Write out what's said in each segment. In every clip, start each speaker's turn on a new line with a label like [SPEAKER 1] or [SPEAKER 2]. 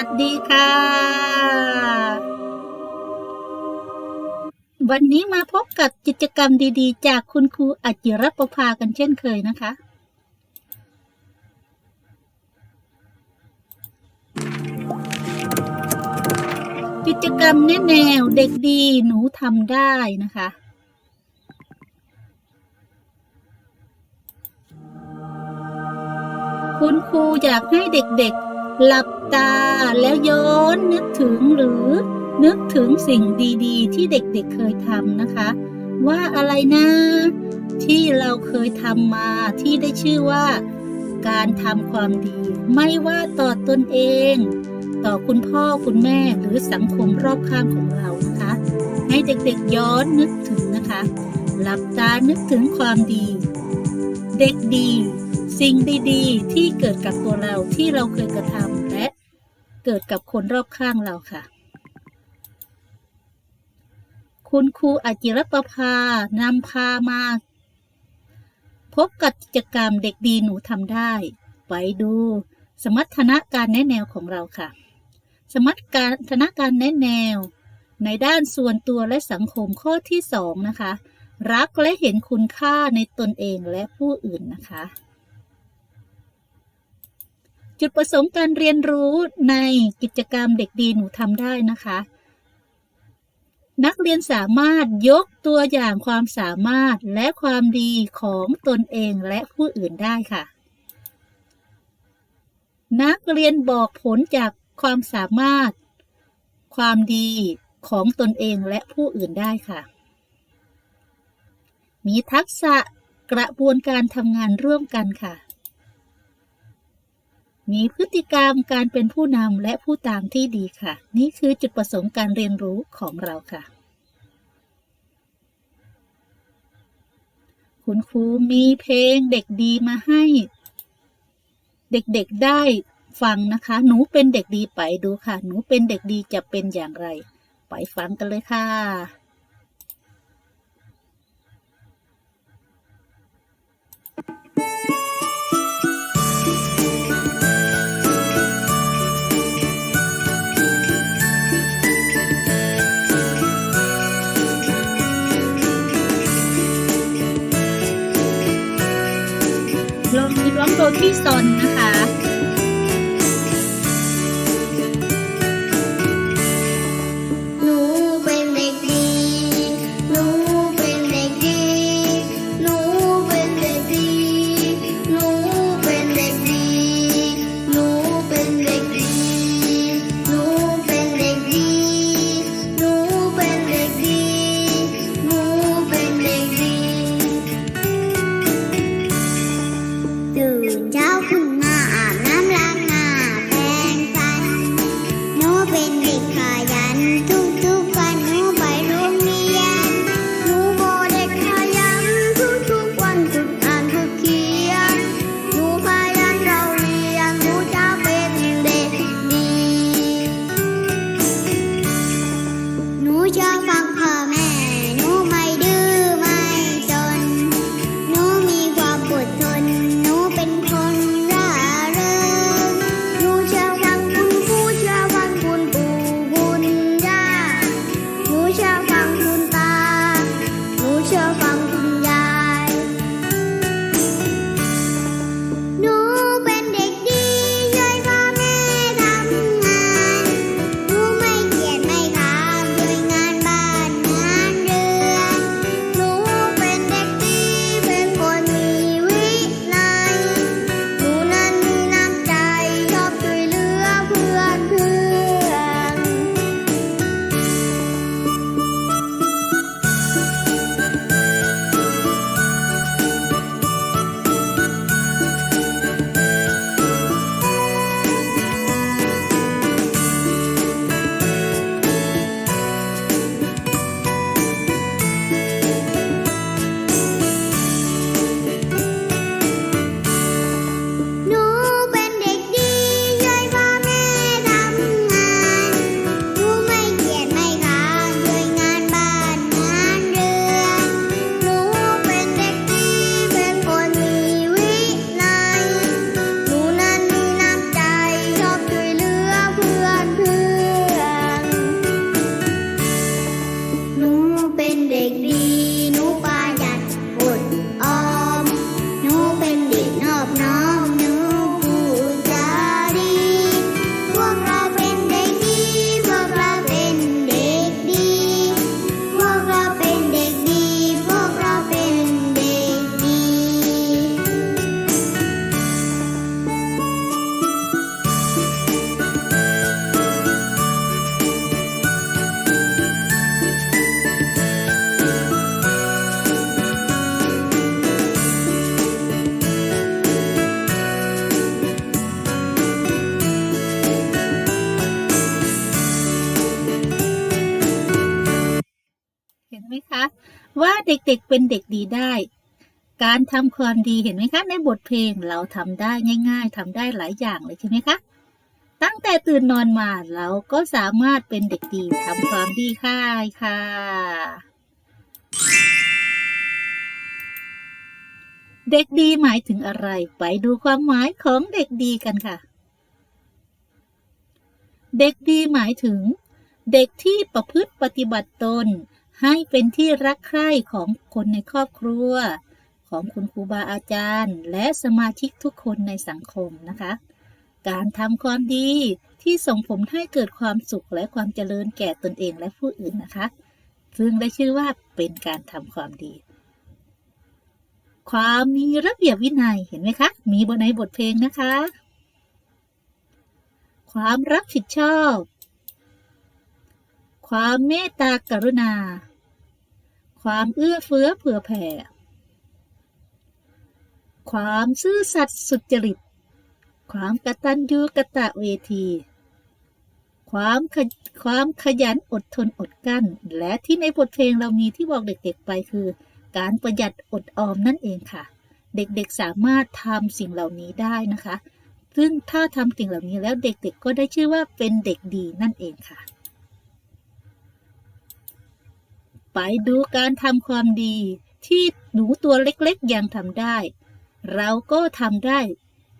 [SPEAKER 1] สวัสดีค่ะ วันนี้มาพบกับกิจกรรมดีๆ จากคุณครูอจิรประภากันเช่นเคยนะคะ กิจกรรมแนแนวเด็กดีหนูทำได้นะคะคุณครูอยากให้เด็กๆ หลับตาแล้วย้อนนึกถึงหรือนึกถึงสิ่งดีๆ ที่เด็กๆเคยทำนะคะ ว่าอะไรนะที่เราเคยทำมาที่ได้ชื่อว่า การทำความดี ไม่ว่าต่อตนเอง ต่อคุณพ่อคุณแม่หรือสังคมรอบข้างของเรานะคะ ให้เด็กๆย้อนนึกถึงนะคะ หลับตานึกถึงความดี เด็กดี สิ่งดีๆ ที่เกิดกับตัวเราที่เราเคยกระทำและเกิดกับคนรอบข้างเราค่ะ คุณครูอาจิรประภานำพามา พบกับกิจกรรมเด็กดีหนูทำได้ ไปดูสมรรถนะการแนะแนวของเราค่ะ สมรรถนะการแนะแนว ในด้านส่วนตัวและสังคมข้อที่สองนะคะ รักและเห็นคุณค่าในตนเองและผู้อื่นนะคะ จุดประสงค์การเรียนรู้ในกิจกรรมเด็กดีหนูทำได้นะคะ นักเรียนสามารถยกตัวอย่างความสามารถและความดีของตนเองและผู้อื่นได้ค่ะ นักเรียนบอกผลจากความสามารถ ความดีของตนเองและผู้อื่นได้ค่ะ มีทักษะกระบวนการทำงานร่วมกันค่ะ มีพฤติกรรมการเป็นผู้นำและผู้ตามที่ดีค่ะ นี่คือจุดประสงค์การเรียนรู้ของเราค่ะ คุณครูมีเพลงเด็กดีมาให้ เด็กๆได้ฟังนะคะ หนูเป็นเด็กดีไปดูค่ะ หนูเป็นเด็กดีจะเป็นอย่างไร ไปฟังกันเลยค่ะ Grison นะคะ ว่าเด็กๆเป็นเด็กดีได้ การทำความดีเห็นไหมคะ ในบทเพลงเราทำได้ง่าย ๆทำได้หลายอย่างเลยใช่ไหมคะ ตั้งแต่ตื่นนอนมาเราก็สามารถเป็นเด็กดีทำความดีค่ายค่ะเด็กดีหมายถึงอะไร ไปดูความหมายของเด็กดีกันค่ะ เด็กดีหมายถึง เด็กที่ประพฤติปฏิบัติตน ให้เป็นที่รักใคร่ของคนในครอบครัว ของคุณครูบาอาจารย์ และสมาชิกทุกคนในสังคมนะคะ การทำความดีที่ส่งผลให้เกิดความสุขและความเจริญแก่ตนเองและผู้อื่นนะคะ ซึ่งได้ชื่อว่าเป็นการทำความดี ความมีระเบียบวินัยเห็นไหมคะ มีบนในบทเพลงนะคะ ความรับผิดชอบ ความเมตตากรุณา ความเอื้อเฟื้อเผื่อแผ่ ความซื่อสัตย์สุจริต ความกตัญญูกะตะเวที ความขความขยันอดทนอดกลั้น และที่ในบทเพลงเรามีที่บอกเด็กๆไปคือ การประหยัดอดออมนั่นเองค่ะ เด็กๆสามารถทำสิ่งเหล่านี้ได้นะคะ ซึ่งถ้าทำสิ่งเหล่านี้แล้วเด็กๆก็ได้ชื่อว่าเป็นเด็กดีนั่นเองค่ะ ไปดูการทำความดี ที่หนูตัวเล็กๆยังทำได้ เราก็ทำได้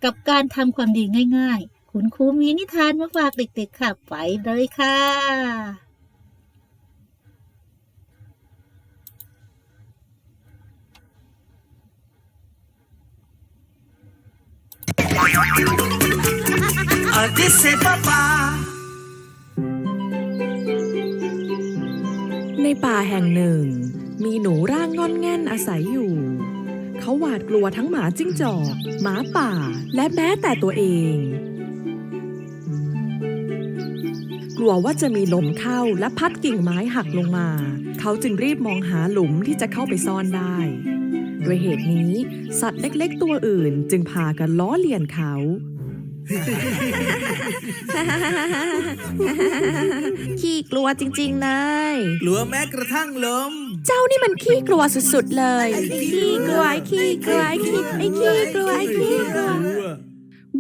[SPEAKER 1] กับการทำความดีง่ายๆ คุณครูมีนิทานมาฝากเด็กๆค่ะ ไปเลยค่ะ
[SPEAKER 2] Ah, disse
[SPEAKER 3] ในป่าแห่งหนึ่ง มีหนูร่างงอนแง่นอาศัยอยู่ เขาหวาดกลัวทั้งหมาจิ้งจอก หมาป่า และแม้แต่ตัวเอง กลัวว่าจะมีลมเข้าและพัดกิ่งไม้หักลงมา เขาจึงรีบมองหาหลุมที่จะเข้าไปซ่อนได้ด้วยเหตุนี้ สัตว์เล็กๆตัวอื่นจึงพากันล้อเลียนเขา ขี้กลัวจริงๆนาย
[SPEAKER 2] กลัวแม้กระทั่งลม
[SPEAKER 3] เจ้านี่มันขี้กลัวสุดๆเลย ขี้กลัวไอ้ขี้กลัวไอ้ขี้ไอ้ขี้กลัวไอ้ขี้กลัว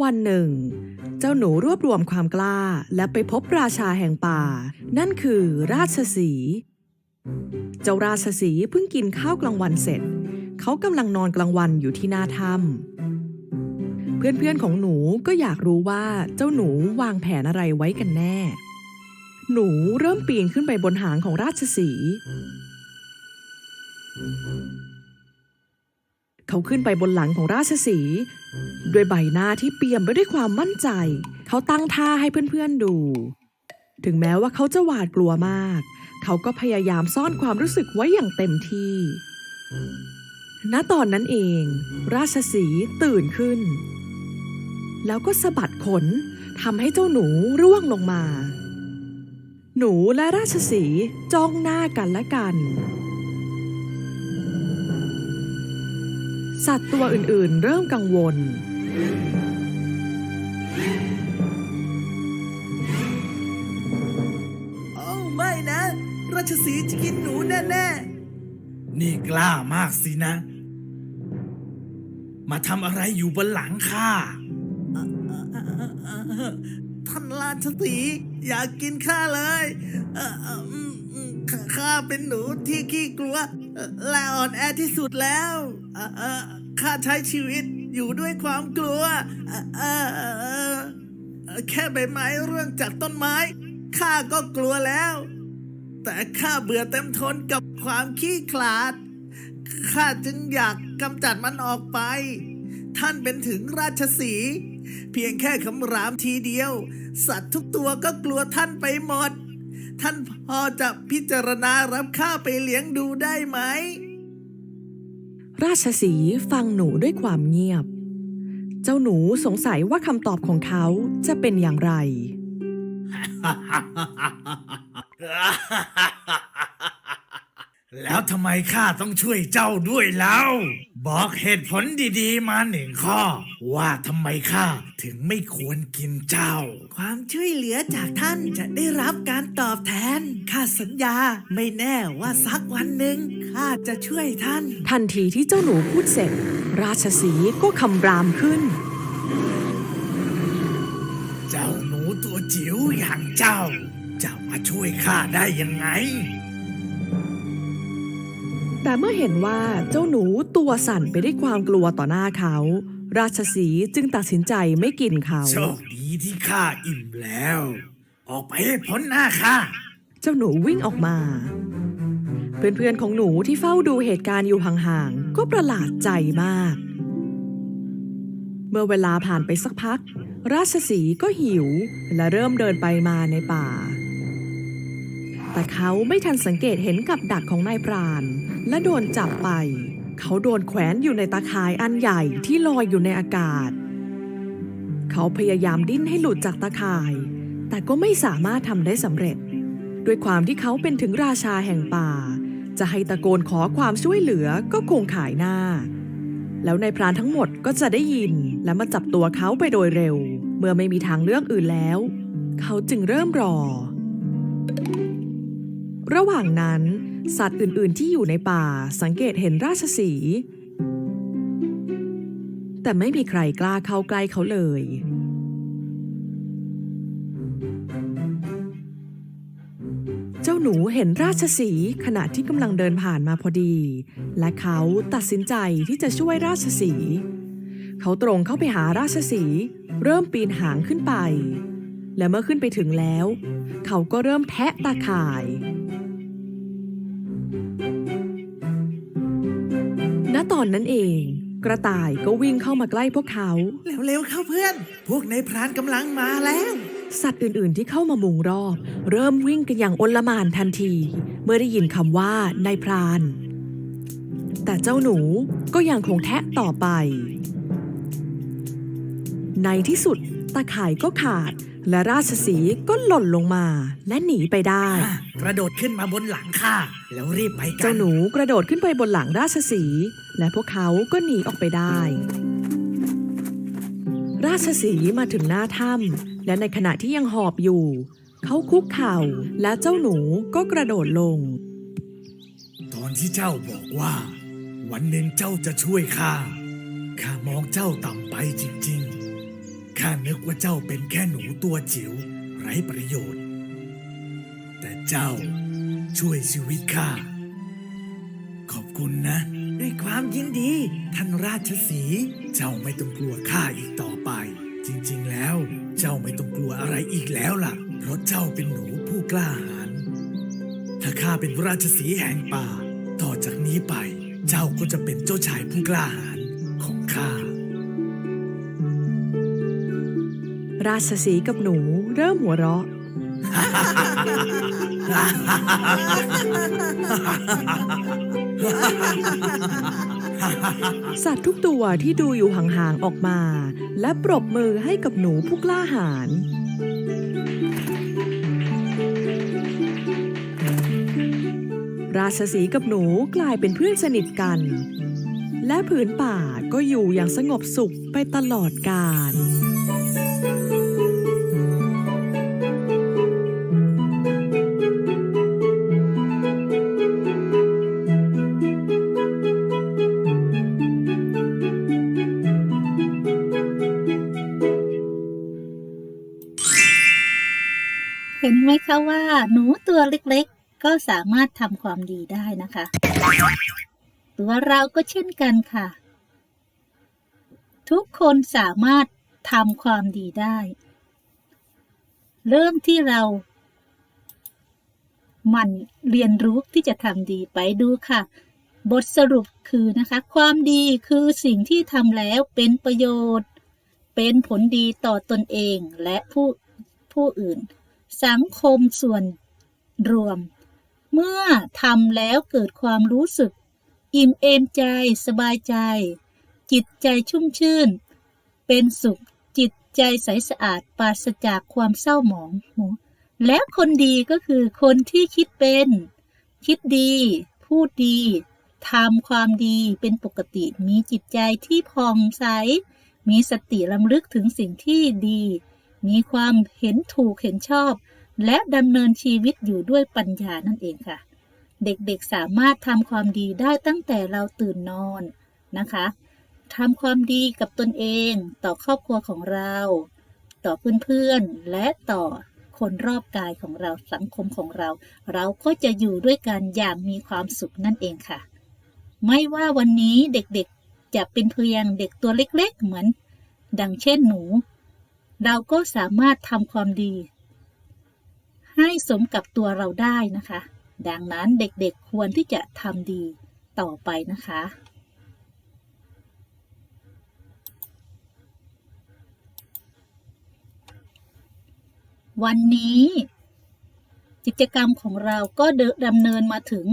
[SPEAKER 3] วันหนึ่ง เจ้าหนูรวบรวมความกล้า และไปพบราชาแห่งป่า นั่นคือราชสีห์เจ้าราชสีห์เพิ่งกินข้าวกลางวันเสร็จ เขากำลังนอนกลางวันอยู่ที่หน้าถ้ำ เพื่อนๆของหนูก็อยากรู้ว่าเจ้าหนูวางแผนอะไรไว้กันแน่ หนูเริ่มปีนขึ้นไปบนหางของราชสีเขาขึ้นไปบนหลังของราชสีด้วยใบหน้าที่เปี่ยมไปด้วยความมั่นใจ เขาตั้งท่าให้เพื่อนๆดู ถึงแม้ว่าเขาจะหวาดกลัวมาก เขาก็พยายามซ่อนความรู้สึกไว้อย่างเต็มที่ ณตอนนั้นเอง ราชสีตื่นขึ้น แล้วก็สะบัดขนทำให้เจ้าหนูร่วงลงมา หนูและราชสีห์จ้องหน้ากันและกัน สัตว์ตัวอื่นๆเริ่มกังวล
[SPEAKER 2] โอ้ไม่นะ ราชสีห์จะกินหนูแน่ๆ นี่กล้ามากสินะ มาทำอะไรอยู่บนหลังข้า ท่านราชสีอยากกินข้าเลยเอ่อข้าเป็นหนูที่ขี้กลัว และอ่อนแอที่สุดแล้วเอ่อข้าใช้ชีวิตอยู่ด้วยความกลัวเอ่อแค่ใบไม้ร่วงจากต้นไม้ข้าก็กลัวแล้ว แต่ข้าเบื่อเต็มทนกับความขี้ขลาดข้าจึงอยากกำจัดมันออกไป ท่านเป็นถึงราชสี เพียงแค่คำรามทีเดียว สัตว์ทุกตัวก็กลัวท่านไปหมด ท่านพอจะพิจารณารับข้าไปเลี้ยงดูได้ไหม
[SPEAKER 3] ราชสีห์ฟังหนูด้วยความเงียบ เจ้าหนูสงสัยว่าคำตอบของเขาจะเป็นอย่างไร
[SPEAKER 2] แล้วทำไมข้าต้องช่วยเจ้าด้วยแล้วบบอกเหตุผลดีๆ มาหนึ่งข้อ ว่าทำไมข้าถึงไม่ควรกินเจ้า ความช่วยเหลือจากท่านจะได้รับการตอบแทนข้าสัญญาไม่แน่ว่าสักวันหนึ่งข้าจะช่วยท่าน
[SPEAKER 3] ทันทีที่เจ้าหนูพูดเสร็จ ราชสีห์ก็คำรามขึ้น
[SPEAKER 2] เจ้าหนูตัวจิ๋วอย่างเจ้า จะมาช่วยข้าได้ยังไง
[SPEAKER 3] แต่เมื่อเห็นว่าเจ้าหนูตัวสั่นไปด้วยความกลัวต่อหน้าเขา ราชสีห์จึงตัดสินใจไม่กินเขา
[SPEAKER 2] โชคดีที่ข้าอิ่มแล้ว ออกไปให้พ้นหน้าข้า
[SPEAKER 3] เจ้าหนูวิ่งออกมา เพื่อนๆของหนูที่เฝ้าดูเหตุการณ์อยู่ห่างๆ ก็ประหลาดใจมาก เมื่อเวลาผ่านไปสักพัก ราชสีห์ก็หิวและเริ่มเดินไปมาในป่า แต่เขาไม่ทันสังเกตเห็นกับดักของนายพราน และโดนจับไป เขาโดนแขวนอยู่ในตาข่ายอันใหญ่ที่ลอยอยู่ในอากาศ เขาพยายามดิ้นให้หลุดจากตาข่าย แต่ก็ไม่สามารถทำได้สำเร็จ ด้วยความที่เขาเป็นถึงราชาแห่งป่า จะให้ตะโกนขอความช่วยเหลือก็คงขายหน้า แล้วในพรานทั้งหมดก็จะได้ยินและมาจับตัวเขาไปโดยเร็ว เมื่อไม่มีทางเลือกอื่นแล้ว เขาจึงเริ่มรอ ระหว่างนั้น สัตว์อื่น ๆ ที่อยู่ในป่าสังเกตเห็นราชสี แต่ไม่มีใครกล้าเข้าใกล้เขาเลย เจ้าหนูเห็นราชสีขณะที่กำลังเดินผ่านมาพอดี และเขาตัดสินใจที่จะช่วยราชสี เขาตรงเข้าไปหาราชสีเริ่มปีนหางขึ้นไป และเมื่อขึ้นไปถึงแล้ว เขาก็เริ่มแทะตาข่าย อนนั้นเอง กระต่ายก็วิ่งเข้ามาใกล้พวกเขา
[SPEAKER 2] เร็วๆเข้าเพื่อน พวกนายพรานกำลังมาแล้ว
[SPEAKER 3] สัตว์อื่นๆที่เข้ามามุงรอบ เริ่มวิ่งกันอย่างโอลหมานทันที เมื่อได้ยินคำว่านายพราน แต่เจ้าหนูก็ยังคงแทะต่อไป ในที่สุด ตาข่ายก็ขาด และราชสีห์ก็หล่นลงมาและหนีไปได้
[SPEAKER 2] กระโดดขึ้นมาบนหลังข้าแล้วรีบไปกัน
[SPEAKER 3] เจ้าหนูกระโดดขึ้นไปบนหลังราชสีห์และพวกเขาก็หนีออกไปได้ ราชสีห์มาถึงหน้าถ้ำและในขณะที่ยังหอบอยู่ เขาคุกเข่าและเจ้าหนูก็กระโดดลง
[SPEAKER 2] ตอนที่เจ้าบอกว่า วันหนึ่งเจ้าจะช่วยข้าข้ามองเจ้าต่ำไปจริงๆ ข้านึกว่าเจ้าเป็นแค่หนูตัวจิ๋วไร้ประโยชน์ แต่เจ้าช่วยชีวิตข้า ขอบคุณนะ ด้วยความยินดี ท่านราชสี เจ้าไม่ต้องกลัวข้าอีกต่อไป จริงๆแล้ว เจ้าไม่ต้องกลัวอะไรอีกแล้วล่ะ เพราะเจ้าเป็นหนูผู้กล้าหาญถ้าข้าเป็นราชสีแห่งป่า ต่อจากนี้ไป เจ้าก็จะเป็นเจ้าชายผู้กล้าหาญของข้า
[SPEAKER 3] ราชสีกับหนูเริ่มหัวเราะ สัตว์ทุกตัวที่ดูอยู่ห่างๆออกมา และปรบมือให้กับหนูผู้กล้าหาญราชสีกับหนูกลายเป็นเพื่อนสนิทกัน และผืนป่าก็อยู่อย่างสงบสุขไปตลอดกาล
[SPEAKER 1] ห็นไหมคะว่า หนูตัวเล็กๆ ก็สามารถทำความดีได้นะคะ ตัวเราก็เช่นกันค่ะ ทุกคนสามารถทำความดีได้ เริ่มที่เราหมันเรียนรู้ที่จะทำดีไปดูค่ะ บทสรุปคือนะคะ ความดีคือสิ่งที่ทำแล้วเป็นประโยชน์ เป็นผลดีต่อตนเองและผู้ผู้อื่น สังคมส่วนรวม เมื่อทำแล้วเกิดความรู้สึก อิ่มเอมใจสบายใจ จิตใจชุ่มชื่น เป็นสุขจิตใจใสสะอาดปราศจากความเศร้าหมอง และคนดีก็คือคนที่คิดเป็น คิดดี พูดดีทำความดีเป็นปกติมีจิตใจที่ผ่องใส มีสติลำลึกถึงสิ่งที่ดี มีความเห็นถูกเห็นชอบ และดำเนินชีวิตอยู่ด้วยปัญญานั่นเองค่ะ เด็กๆสามารถทำความดีได้ตั้งแต่เราตื่นนอนนะคะทำความดีกับตนเองต่อครอบครัวของเรา ต่อเพื่อนๆและต่อคนรอบกายของเราสังคมของเรา เราก็จะอยู่ด้วยกันอย่างมีความสุขนั่นเองค่ะ ไม่ว่าวันนี้เด็กๆจะเป็นเพียงเด็กตัวเล็กๆ เหมือน ดังเช่นหนู เราก็สามารถทำความดี ให้สมกับตัวเราได้นะคะ ดังนั้นเด็กๆควรที่จะทำดีต่อไปนะคะ วันนี้กิจกรรมของเราก็ดำเนินมาถึง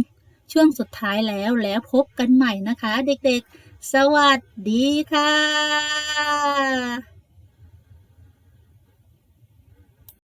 [SPEAKER 1] ช่วงสุดท้ายแล้วแล้วพบกันใหม่นะคะ เด็กๆ สวัสดีค่ะ